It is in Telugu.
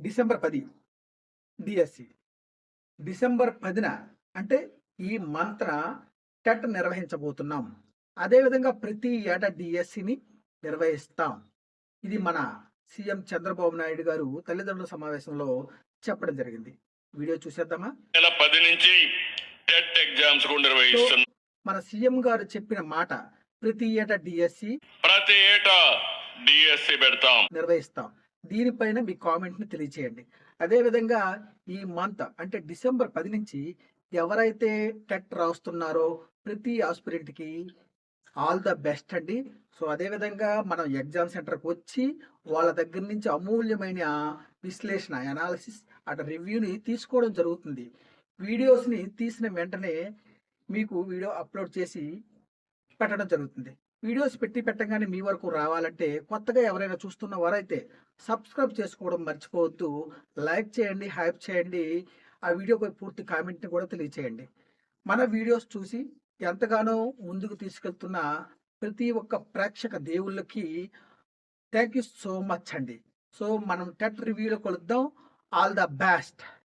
డిసెంబర్ పది డిఎస్సి. డిసెంబర్ పదిన అంటే ఈ మంత్ర టెట్ నిర్వహించబోతున్నాం. అదేవిధంగా ప్రతి ఏటా డిఎస్సిని నిర్వహిస్తాం. ఇది మన సీఎం చంద్రబాబు నాయుడు గారు తల్లిదండ్రుల సమావేశంలో చెప్పడం జరిగింది. వీడియో చూసేద్దామా? నెల పది నుంచి టెట్ ఎగ్జామ్స్ మన సీఎం గారు చెప్పిన మాట ప్రతి ఏటా డిఎస్సి ప్రతి ఏటా డిఎస్సి పెడతాం. నిర్వహిస్తాం. దీనిపైన మీ కామెంట్ని తెలియచేయండి. అదేవిధంగా ఈ మంత్ అంటే డిసెంబర్ పది నుంచి ఎవరైతే టెట్ రాస్తున్నారో ప్రతి ఆస్పిరెంట్కి ఆల్ ద బెస్ట్ అండి. సో అదేవిధంగా మనం ఎగ్జామ్ సెంటర్కి వచ్చి వాళ్ళ దగ్గర నుంచి అమూల్యమైన విశ్లేషణ అనాలిసిస్ అటు రివ్యూని తీసుకోవడం జరుగుతుంది. వీడియోస్ని తీసిన వెంటనే మీకు వీడియో అప్లోడ్ చేసి పెట్టడం జరుగుతుంది. వీడియోస్ పెట్టి పెట్టగానే మీ వరకు రావాలంటే కొత్తగా ఎవరైనా చూస్తున్న వారైతే సబ్స్క్రైబ్ చేసుకోవడం మర్చిపోవద్దు. లైక్ చేయండి హైప్ చేయండి. ఆ వీడియోపై పూర్తి కామెంట్ని కూడా తెలియచేయండి. మన వీడియోస్ చూసి ఎంతగానో ముందుకు తీసుకెళ్తున్న ప్రతి ఒక్క ప్రేక్షక దేవుళ్ళకి థ్యాంక్ యూ సో మచ్ అండి. సో మనం టెట్ రివ్యూలో కలుద్దాం. All the best